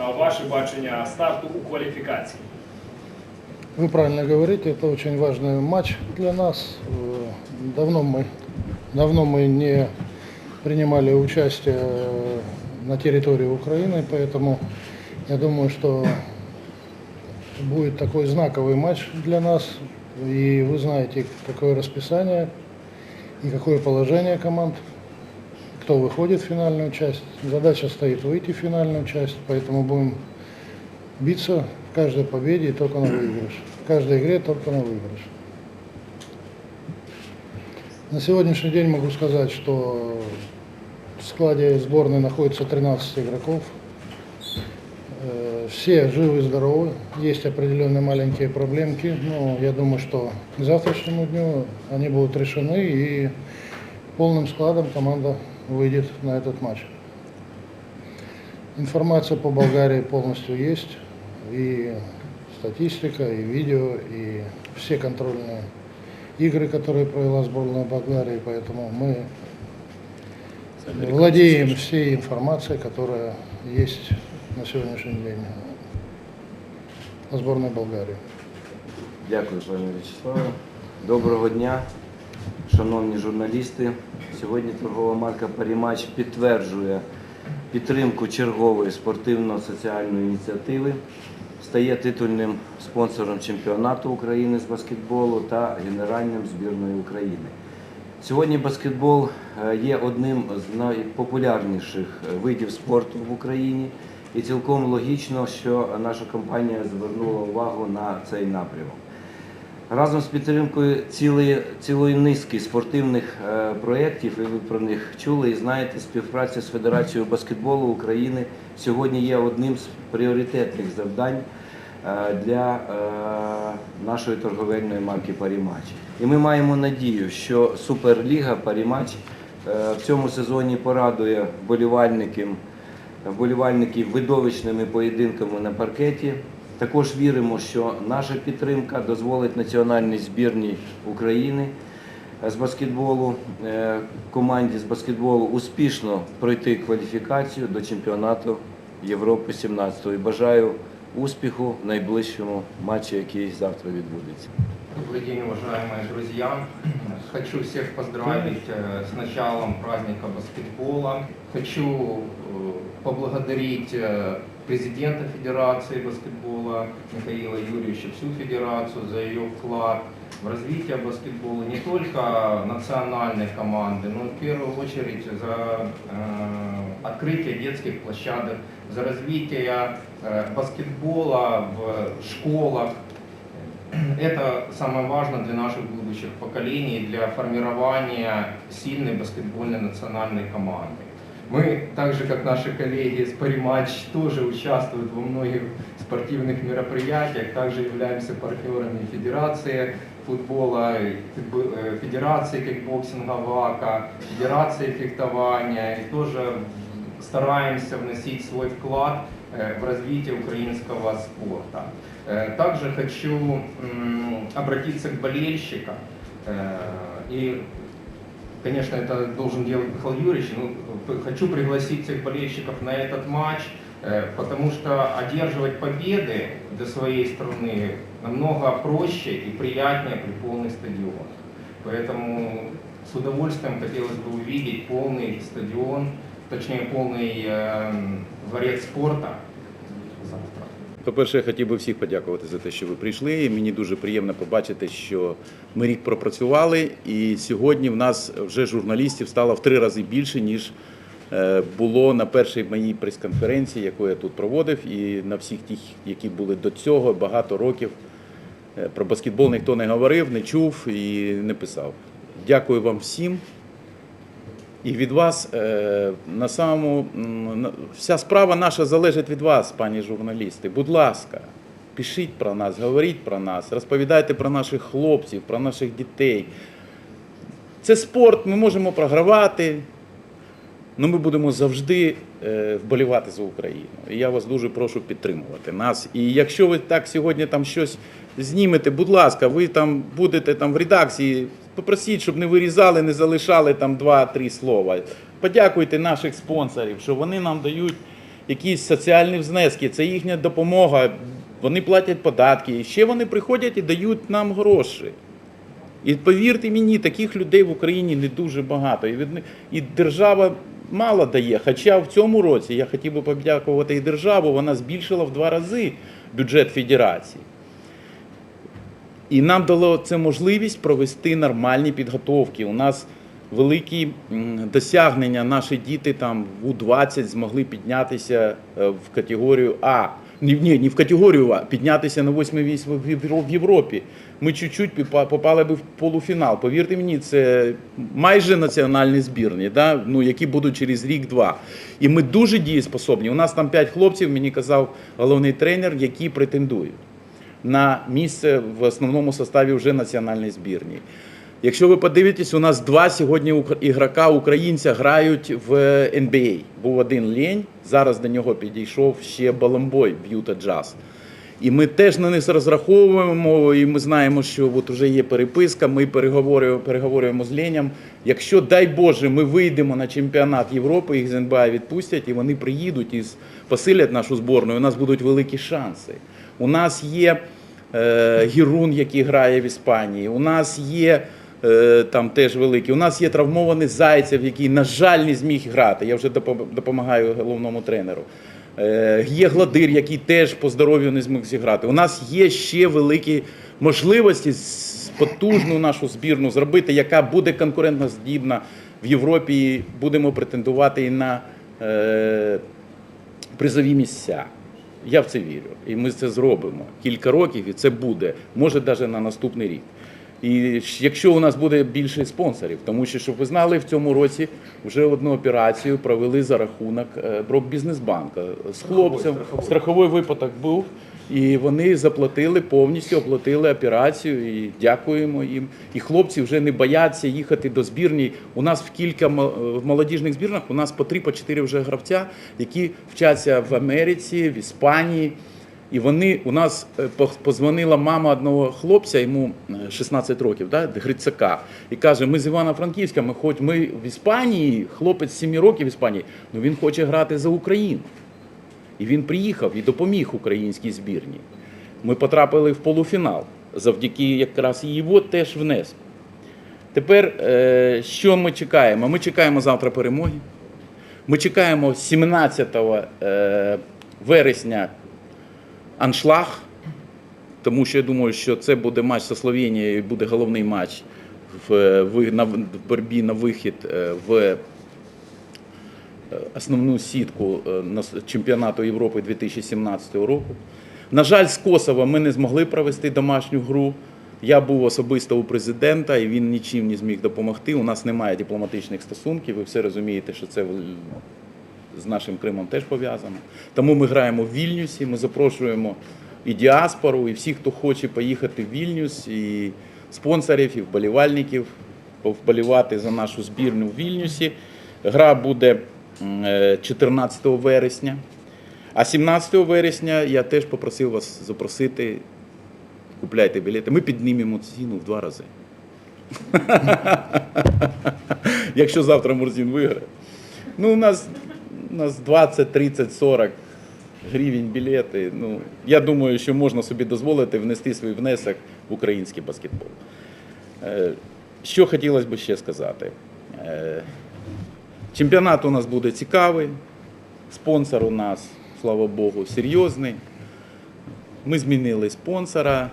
а, ваше бачення старту у кваліфікації? Вы правильно говорите, это очень важный матч для нас. Э, Давно мы, давно мы не принимали участие э, на территории Украины, поэтому я думаю, что будет такой знаковый матч для нас. И вы знаете, какое расписание и какое положение команд, кто выходит в финальную часть. Задача стоит выйти в финальную часть, поэтому будем биться в каждой победе и только на выигрыш. В каждой игре только на выигрыш. На сегодняшний день могу сказать, что в складе сборной находится 13 игроков. Э, Все живы, здоровы. Есть определенные маленькие проблемки, но я думаю, что к завтрашнему дню они будут решены и полным складом команда выйдет на этот матч. Информация по Болгарии полностью есть. И статистика, и видео, и все контрольные игры, которые провела сборная Болгарии. Поэтому мы владеем всей информацией, которая есть на сегодняшний день о сборной Болгарии. Дякую, пане В'ячеславе. Доброго дня, шановні журналісти. Сьогодні торгова марка Парімач підтверджує підтримку чергової спортивно-соціальної ініціативи, стає титульним спонсором чемпіонату України з баскетболу та генеральним збірної України. Сьогодні баскетбол е, є одним з найпопулярніших е, видів спорту в Україні, і цілком логічно, що наша компанія звернула увагу на цей напрямок. Разом з підтримкою цілої, цілої низки спортивних е, проєктів, і ви про них чули і знаєте, співпраця з Федерацією баскетболу України сьогодні є одним з пріоритетних завдань е, для е, нашої торговельної марки Парімач. І ми маємо надію, що Суперліга Парімач е, в цьому сезоні порадує вболівальників вболівальників видовищними поєдинками на паркеті. Також віримо, що наша підтримка дозволить національній збірній України з баскетболу, е, команді з баскетболу успішно пройти кваліфікацію до чемпіонату Європи 17 І бажаю успіху в найближчому матчі, який завтра відбудеться. Добрый день, уважаемые друзья. Хочу всех поздравить э, с началом праздника баскетбола. Хочу э, поблагодарить э, президента Федерации баскетбола Михаила Юрьевича, всю федерацию за ее вклад в развитие баскетбола не только национальной команды, но в первую очередь за э, открытие детских площадок, за развитие э, баскетбола в школах, это самое важное для наших будущих поколений, для формирования сильной баскетбольной национальной команды. Мы, так же как наши коллеги с Париматч, тоже участвуют во многих спортивных мероприятиях, также являемся партнерами Федерации футбола, э, Федерации кикбоксинга ВАКа, Федерации фехтования, и тоже стараемся вносить свой вклад э, в развитие украинского спорта. Э, Также хочу м, обратиться к болельщикам. Э, И, конечно, это должен делать Михаил Юрьевич, но п- хочу пригласить всех болельщиков на этот матч, э, потому что одерживать победы для своей страны намного проще и приятнее при полных стадионах. Поэтому с удовольствием хотелось бы увидеть полный стадион, точнее полный э, дворец спорта завтра. По-перше, я хотів би всіх подякувати за те, що ви прийшли. І Мені дуже приємно побачити, що ми рік пропрацювали, і сьогодні в нас вже журналістів стало в три рази більше, ніж е, було на першій моїй прес-конференції, яку я тут проводив, і на всіх тих, які були до цього багато років. Е, Про баскетбол ніхто не говорив, не чув і не писав. Дякую вам всім. І від вас е, на самому вся справа наша залежить від вас, пані журналісти. Будь ласка, пишіть про нас, говоріть про нас, розповідайте про наших хлопців, про наших дітей. Це спорт, ми можемо програвати, але ми будемо завжди е, вболівати за Україну. І я вас дуже прошу підтримувати нас. І якщо ви так сьогодні там щось знімете, будь ласка, ви там будете там в редакції, попросіть, щоб не вирізали, не залишали там два-три слова. Подякуйте наших спонсорів, що вони нам дають якісь соціальні внески, це їхня допомога. Вони платять податки. І ще вони приходять і дають нам гроші. І повірте мені, таких людей в Україні не дуже багато. І, від, і держава мало дає. Хоча в цьому році я хотів би подякувати і державу, вона збільшила в два рази бюджет федерації. І нам дало це можливість провести нормальні підготовки. У нас великі досягнення. Наші діти там У-20 змогли піднятися е, в категорію А. Ні, ні, не в категорію А, піднятися на восьме місце в Європі. Ми чуть-чуть попали би в полуфінал. Повірте мені, це майже національні збірні, да? ну, які будуть через рік-два. І ми дуже дієспособні. У нас там п'ять хлопців, мені казав головний тренер, які претендують на місце в основному составі вже національної збірні. Якщо ви подивитесь, у нас два сьогодні ігрока українця грають в NBA. Був один лінь, зараз до нього підійшов ще Баламбой в Юта Джаз. І ми теж на них розраховуємо, і ми знаємо, що от вже є переписка, ми переговорюємо, переговорюємо з Леням. Якщо, дай Боже, ми вийдемо на чемпіонат Європи, їх з НБА відпустять, і вони приїдуть і посилять нашу зборну, і у нас будуть великі шанси. У нас є е, Гірун, який грає в Іспанії. У нас є е, там теж великий. У нас є травмований Зайцев, який, на жаль, не зміг грати. Я вже допомагаю головному тренеру. Е, Є Гладир, який теж по здоров'ю не зміг зіграти. У нас є ще великі можливості потужну нашу збірну зробити, яка буде конкурентноздібна в Європі. І будемо претендувати і на е, призові місця. Я в це вірю. І ми це зробимо. Кілька років, і це буде. Може, навіть на наступний рік. І якщо у нас буде більше спонсорів, тому що, щоб ви знали, в цьому році вже одну операцію провели за рахунок е, Брокбізнесбанка з хлопцем. Страховий випадок був, і вони заплатили повністю, оплатили операцію. І дякуємо їм. І хлопці вже не бояться їхати до збірні. У нас в кілька в молодіжних збірнах у нас по три, по чотири вже гравця, які вчаться в Америці, в Іспанії. І вони у нас е, позвонила мама одного хлопця, йому е, 16 років, да, Грицака, і каже: ми з Івано-Франківська, ми хоч ми в Іспанії, хлопець 7 років в Іспанії, ну він хоче грати за Україну. І він приїхав і допоміг українській збірні. Ми потрапили в полуфінал завдяки якраз його теж внеску. Тепер е, що ми чекаємо? Ми чекаємо завтра перемоги. Ми чекаємо 17 е, вересня аншлаг, тому що я думаю, що це буде матч зі Словенією, буде головний матч в, в, на, в боротьбі на вихід е, в е, основну сітку е, чемпіонату Європи 2017 року. На жаль, з Косово ми не змогли провести домашню гру. Я був особисто у президента, і він нічим не зміг допомогти. У нас немає дипломатичних стосунків. Ви все розумієте, що це з нашим Кримом теж пов'язано. Тому ми граємо в Вільнюсі. Ми запрошуємо і діаспору, і всіх, хто хоче поїхати в Вільнюс, і спонсорів, і вболівальників, повболівати за нашу збірну в Вільнюсі. Гра буде е, 14 вересня. А 17 вересня я теж попросив вас запросити. Купляйте білети. Ми піднімемо ціну в два рази. Якщо завтра Мурзін виграє. Ну, у нас, у нас 20, 30, 40 гривень білети. Ну, я думаю, що можна собі дозволити внести свій внесок в український баскетбол. Е, Що хотілося б ще сказати? Е, Чемпіонат у нас буде цікавий, спонсор у нас, слава Богу, серйозний. Ми змінили спонсора,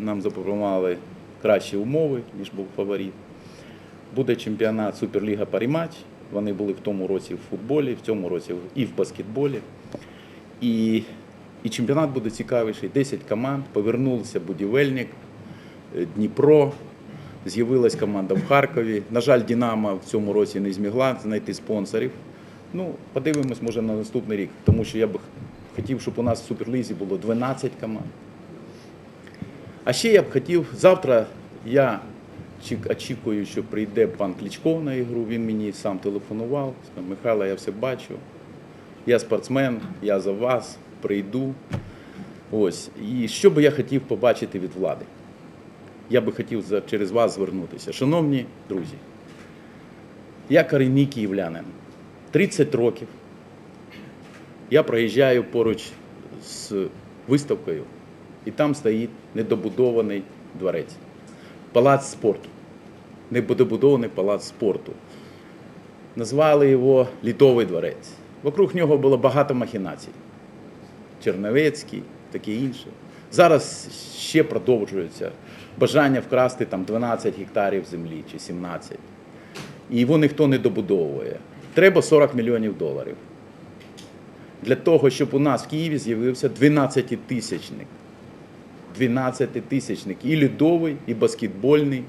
нам запропонували кращі умови, ніж був фаворит. Буде чемпіонат Суперліга Парімач. Вони були в тому році в футболі, в цьому році і в баскетболі. І, і чемпіонат буде цікавіший. 10 команд, повернулися будівельник, е, Дніпро, з'явилась команда в Харкові. На жаль, Динамо в цьому році не змогла знайти спонсорів. Ну, подивимось, може, на наступний рік, тому що я б хотів, щоб у нас в Суперлізі було 12 команд. А ще я б хотів, завтра я очікую, що прийде пан Кличков на ігру. Він мені сам телефонував. Сказав, Михайло, я все бачу. Я спортсмен, я за вас прийду. Ось. І що би я хотів побачити від влади? Я би хотів через вас звернутися. Шановні друзі, я корінний київлянин, 30 років. Я проїжджаю поруч з виставкою, і там стоїть недобудований дворець. Палац спорту. Недобудований палац спорту. Назвали його Літовий дворець. Вокруг нього було багато махінацій. Черновецький, таке інше. Зараз ще продовжується бажання вкрасти там 12 гектарів землі чи 17. І його ніхто не добудовує. Треба 40 мільйонів доларів. Для того, щоб у нас в Києві з'явився 12-тисячник. 12-тисячник і льодовий, і баскетбольний,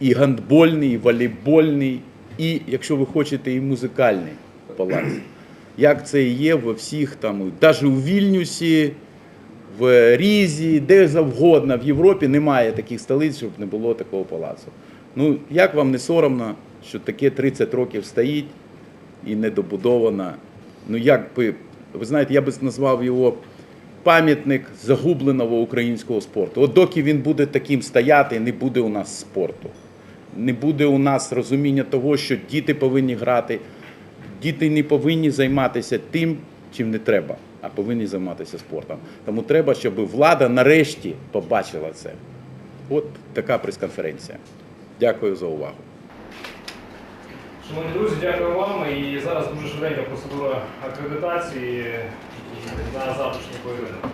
і гандбольний, і волейбольний, і, якщо ви хочете, і музикальний палац. Як це є во всіх там, навіть у Вільнюсі, в Різі, де завгодно в Європі немає таких столиць, щоб не було такого палацу. Ну, як вам не соромно, що таке 30 років стоїть і недобудовано? Ну, як би, ви знаєте, я би назвав його пам'ятник загубленого українського спорту. От доки він буде таким стояти, не буде у нас спорту. Не буде у нас розуміння того, що діти повинні грати, діти не повинні займатися тим, чим не треба, а повинні займатися спортом. Тому треба, щоб влада нарешті побачила це. От така прес-конференція. Дякую за увагу. Шановні друзі, дякую вам. І зараз дуже швиденька процедура акредитації на завтрашній поєдинок.